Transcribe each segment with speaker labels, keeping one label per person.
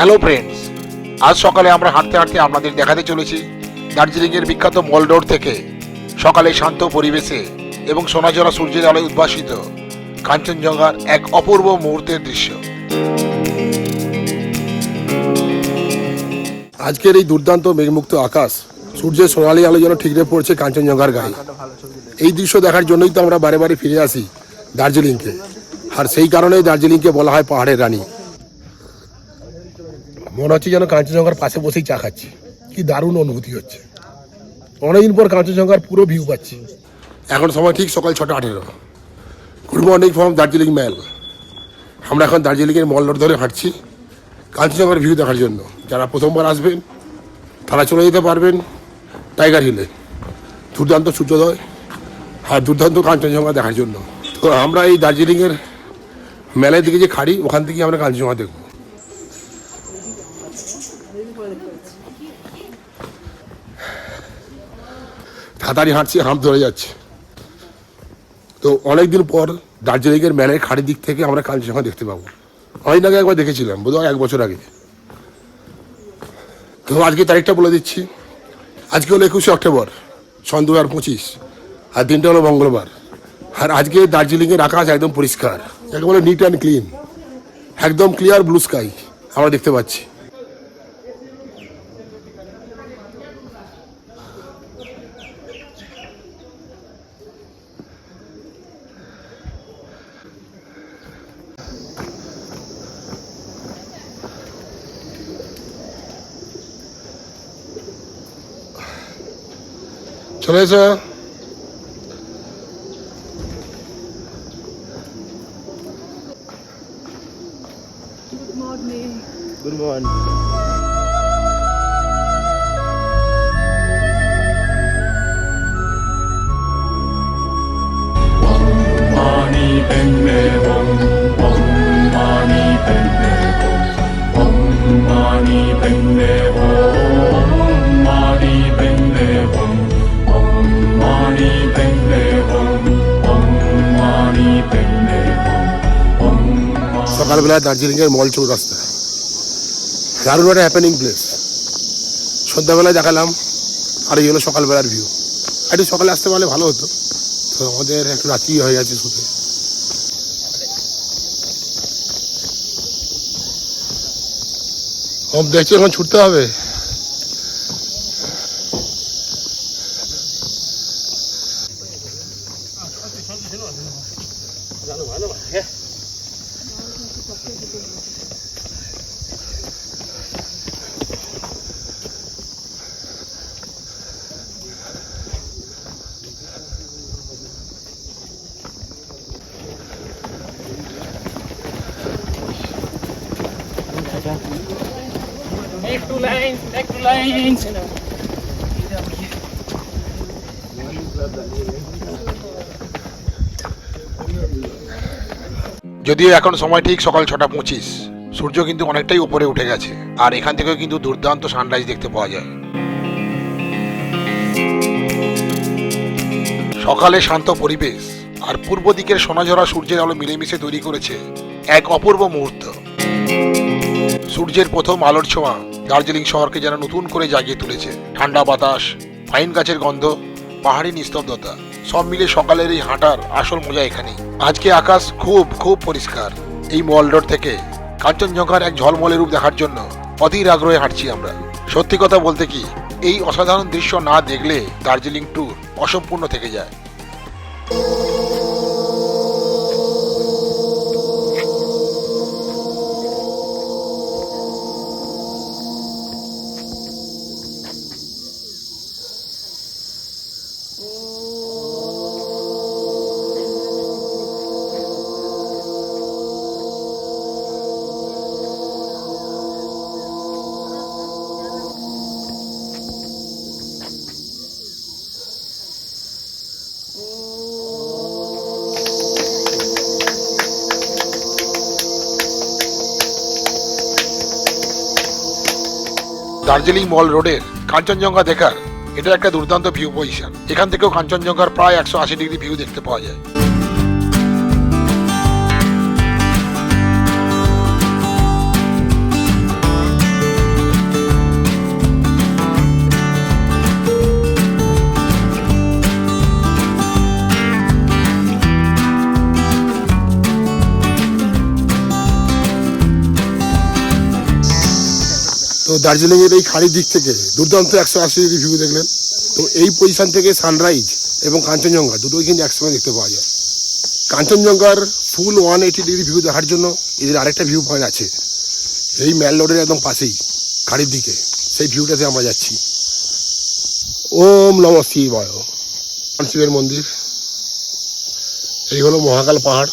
Speaker 1: Hello friends আজ সকালে আমরা হাঁটতে হাঁটতে আপনাদের দেখাতে চলেছি দার্জিলিংয়ের বিখ্যাত মল রোড থেকে সকালে শান্ত পরিবেশে এবং সোনাঝরা সূর্যের আলোয় উদ্ভাসিত কাঞ্চনজঙ্ঘার এক অপূর্ব মুহূর্তের দৃশ্য।
Speaker 2: আজকের এই দুর্দান্ত মেঘমুক্ত আকাশ, সূর্যের সোনালি আলো যেন ঠিকরে পড়ছে কাঞ্চনজঙ্ঘার গায়ে। এই দৃশ্য দেখার জন্যই তো আমরা বারে বারে ফিরে আসি দার্জিলিংকে। আর সেই কারণেই দার্জিলিংকে বলা হয় পাহাড়ের রানী। মনে হচ্ছে যেন কাঞ্চনজঙ্ঘার পাশে বসেই চা খাচ্ছি। কি দারুণ অনুভূতি হচ্ছে। অনেকদিন পর কাঞ্চনজঙ্ঘার পুরো ভিউ পাচ্ছি। এখন সময় ঠিক সকাল ছটা আঠেরো। Good morning from Darjeeling mall আমরা এখন দার্জিলিংয়ের মল রোড ধরে হাঁটছি। কাঞ্চনজঙ্ঘার ভিউ দেখার জন্য। যারা প্রথমবার আসবেন, তারা চলে যেতে পারবেন টাইগার হিলে দুর্দান্ত সূর্যোদয় আর দুর্দান্ত কাঞ্চনজঙ্ঘা দেখার জন্য। তো আমরা এই দার্জিলিংয়ের মেলার দিকে যে খাড়ি, ওখান থেকে আমরা কাঞ্চনজঙ্ঘা দেখব। তাড়াতাড়ি হাঁটছি হাঁপ ধরে যাচ্ছে। তো অনেকদিন পর দার্জিলিংয়ের মেলায় খাড়ির দিক থেকে আমরা কাঞ্চনজঙ্ঘা দেখতে পাবো। অনেক আগে একবার দেখেছিলাম, বোধহয় এক বছর আগে। তো আজকে তারিখটা বলে দিচ্ছি। আজকে হলো একুশে অক্টোবর, সন দু হাজার পঁচিশ, আর দিনটা হলো মঙ্গলবার। আর আজকে দার্জিলিংয়ের আকাশ একদম পরিষ্কার একেবারে নিট অ্যান্ড ক্লিন একদম ক্লিয়ার ব্লু স্কাই আমরা দেখতে পাচ্ছি। চলে এসো
Speaker 3: Good morning.
Speaker 4: Mani Padme
Speaker 2: সকালবেলা দার্জিলিংয়ের মল চৌরাস্তা। দারুণ একটা হ্যাপেনিং প্লেস সন্ধ্যাবেলায় দেখালাম, আর এই হলো সকালবেলার ভিউ একটু সকালে আসতে পারলে ভালো হতো। তো আমাদের একটু রাত্রি হয়ে গেছে ও দেখছি, এখন ছুটতে হবে।
Speaker 5: Two lines, two lines.
Speaker 1: যদিও এখন সময় ঠিক সকাল ছটা পঁচিশ সূর্য কিন্তু অনেকটাই উপরে উঠে গেছে আর এখান থেকেও কিন্তু দুর্দান্ত সানরাইজ দেখতে পাওয়া যায় সকালে শান্ত পরিবেশ আর পূর্ব দিকের সোনাঝরা সূর্যের আলো মিলেমিশে তৈরি করেছে এক অপূর্ব মুহূর্ত সূর্যের প্রথম আলোর ছোঁয়া দার্জিলিং শহরকে যেন নতুন করে জাগিয়ে তুলেছে। ঠান্ডা বাতাস, ফাইন গাছের গন্ধ, পাহাড়ি নিস্তব্ধতা, সব মিলে সকালের এই হাঁটার আসল মজা এখানেই। আজকে আকাশ খুব খুব পরিষ্কার। এই মল রোড থেকে কাঞ্চনজঙ্ঘার এক ঝলমলে রূপ দেখার জন্য অধীর আগ্রহে হাঁটছি আমরা। সত্যি কথা বলতে কি, এই অসাধারণ দৃশ্য না দেখলে দার্জিলিং ট্যুর অসম্পূর্ণ থেকে যায়। দার্জিলিং মল রোডের কাঞ্চনজঙ্ঘা দেখার এটা একটা দুর্দান্ত ভিউ পজিশন এখান থেকেও কাঞ্চনজঙ্ঘার প্রায় একশো আশি ডিগ্রি ভিউ দেখতে পাওয়া যায়।
Speaker 2: তো দার্জিলিংয়ের এই খাড়ির দিক থেকে দুর্দান্ত একশো আশি ডিগ্রি ভিউ দেখলেন। তো এই পজিশন থেকে সানরাইজ এবং কাঞ্চনজঙ্ঘা দুটোই কিন্তু একসঙ্গে দেখতে পাওয়া যায়। কাঞ্চনজঙ্ঘার full one eighty degree view দেখার জন্য এদের আরেকটা ভিউ পয়েন্ট আছে। এই ম্যাল রোডের একদম পাশেই খাড়ির দিকে। সেই ভিউটাতে আমরা যাচ্ছি। ওম নম শিবায়। শিবের মন্দির। এই হলো মহাকাল পাহাড়।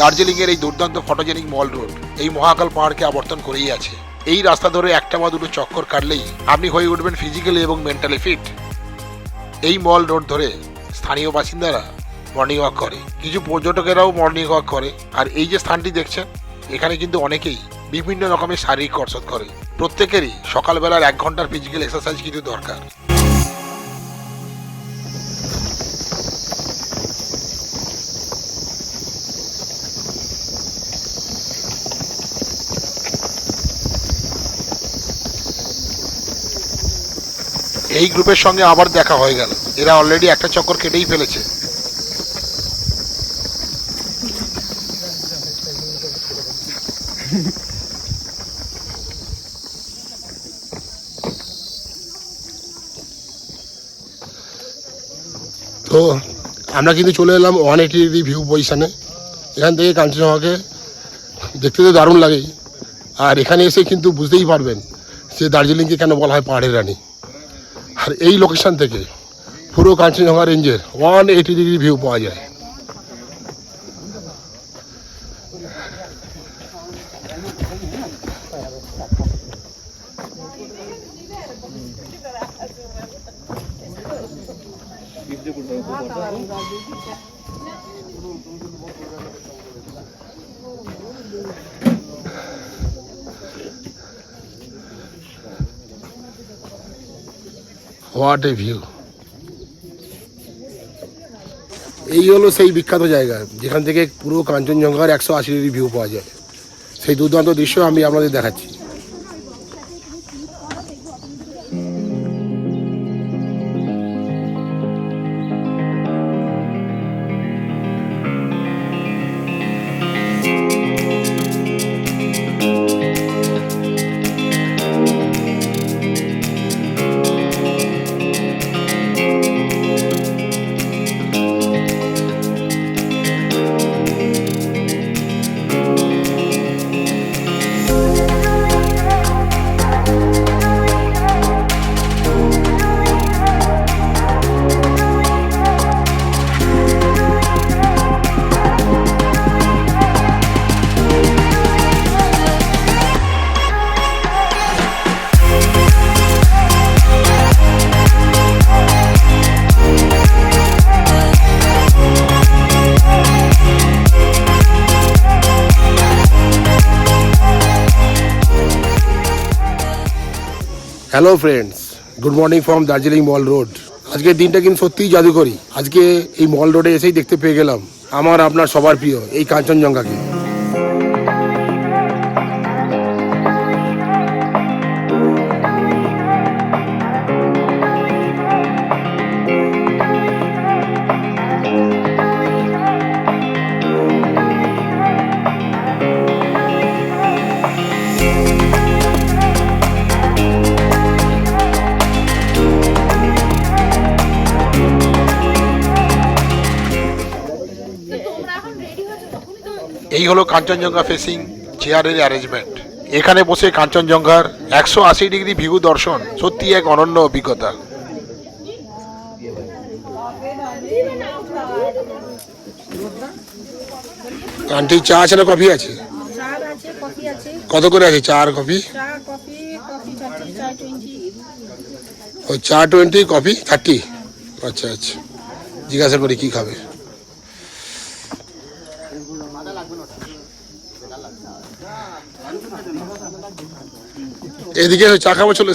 Speaker 1: দার্জিলিংয়ের এই দুর্দান্ত ফটোজেনিক মল রোড এই মহাকাল পাহাড়কে আবর্তন করেই আছে। এই রাস্তা ধরে একটা বা দুটো চক্কর কাটলেই আপনি হয়ে উঠবেন ফিজিক্যালি এবং মেন্টালি ফিট এই মল রোড ধরে স্থানীয় বাসিন্দারা মর্নিং ওয়াক করে। কিছু পর্যটকেরাও মর্নিং ওয়াক করে। আর এই যে স্থানটি দেখছেন, এখানে কিন্তু অনেকেই বিভিন্ন রকমের শারীরিক কসরত করে। প্রত্যেকেরই সকালবেলার এক ঘণ্টার ফিজিক্যাল এক্সারসাইজ কিন্তু দরকার। এই গ্রুপের সঙ্গে আবার দেখা হয়ে গেল। এরা অলরেডি একটা চক্কর কেটেই ফেলেছে।
Speaker 2: তো, আমরা কিন্তু চলে এলাম ওয়ান এইটি ভিউ পজিশানে এখান থেকে কাঞ্চনজঙ্ঘাকে দেখতে তো দারুণ লাগেই। আর এখানে এসে কিন্তু বুঝতেই পারবেন যে দার্জিলিংকে কেন বলা হয় পাহাড়ের রানী। আর এই লোকেশন থেকে পুরো কাঞ্চনজঙ্ঘা রেঞ্জের ওয়ান এইটি ডিগ্রি ভিউ পাওয়া যায়। হোয়াট এ ভিউ এই হলো সেই বিখ্যাত জায়গা, যেখান থেকে পুরো কাঞ্চনজঙ্ঘার একশো আশি ডিগ্রি ভিউ পাওয়া যায়। সেই দুর্দান্ত দৃশ্য আমি আপনাদের দেখাচ্ছি। Hello friends good morning from Darjeeling mall road আজকের দিনটা কিন্তু সত্যিই জাদুকরি। আজকে এই মল রোডে এসেই দেখতে পেয়ে গেলাম। আমার, আপনার সবার প্রিয় এই কাঞ্চনজঙ্ঘাকে।
Speaker 1: এই হলো কাঞ্চনজঙ্ঘা ফেসিং চেয়ারের অ্যারেঞ্জমেন্ট এখানে বসে কাঞ্চনজঙ্ঘার একশো আশি ডিগ্রি ভিউ দর্শন সত্যি এক অনন্য অভিজ্ঞতা।
Speaker 2: আন্টি চা আছে না কফি আছে? কত করে আছে চা আর কফি?
Speaker 3: টোয়েন্টি
Speaker 2: চা টোয়েন্টি কফি থার্টি আচ্ছা আচ্ছা। জিজ্ঞাসা করি কি খাবে? এদিকে চা খাব, চলে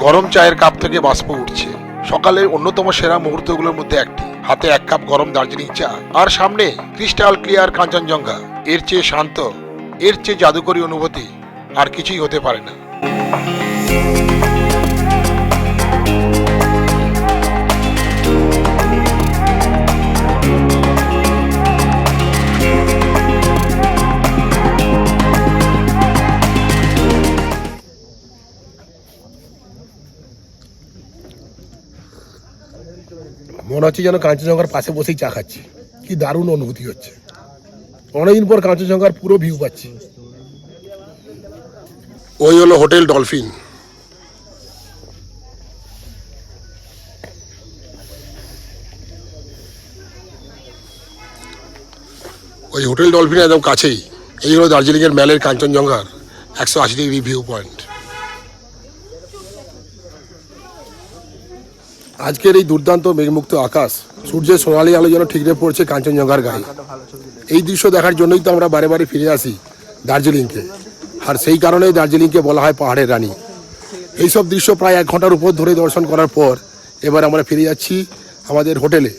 Speaker 1: গরম চায়ের কাপ থেকে বাষ্প উঠছে। সকালের অন্যতম সেরা মুহূর্তগুলোর মধ্যে একটি। হাতে এক কাপ গরম দার্জিলিং চা। আর সামনে ক্রিস্টাল ক্লিয়ার কাঞ্চনজঙ্ঘা। এর চেয়ে শান্ত, এর চেয়ে জাদুকরী অনুভূতি আর কিছুই হতে পারে না।
Speaker 2: মনে হচ্ছে যেন কাঞ্চনজঙ্ঘার পাশে বসেই চা খাচ্ছি। কি দারুণ অনুভূতি হচ্ছে। অনেকদিন পর কাঞ্চনজঙ্ঘার পুরো ভিউ পাচ্ছি। ওই হলো হোটেল ডলফিন। ওই হোটেল ডলফিন একদম কাছেই। এই হলো দার্জিলিংয়ের ম্যালের কাঞ্চনজঙ্ঘার একশো আশি ডিগ্রি ভিউ পয়েন্ট আজকের এই দুর্দান্ত মেঘমুক্ত আকাশ, সূর্যের সোনালি আলো যেন ঠিকরে পড়ছে কাঞ্চনজঙ্ঘার গায়ে। এই দৃশ্য দেখার জন্যই তো আমরা বারে বারে ফিরে আসি দার্জিলিংকে। আর সেই কারণেই দার্জিলিংকে বলা হয় পাহাড়ের রানী। এইসব দৃশ্য প্রায় এক ঘণ্টার উপর ধরে দর্শন করার পর এবার আমরা ফিরে যাচ্ছি আমাদের হোটেলে।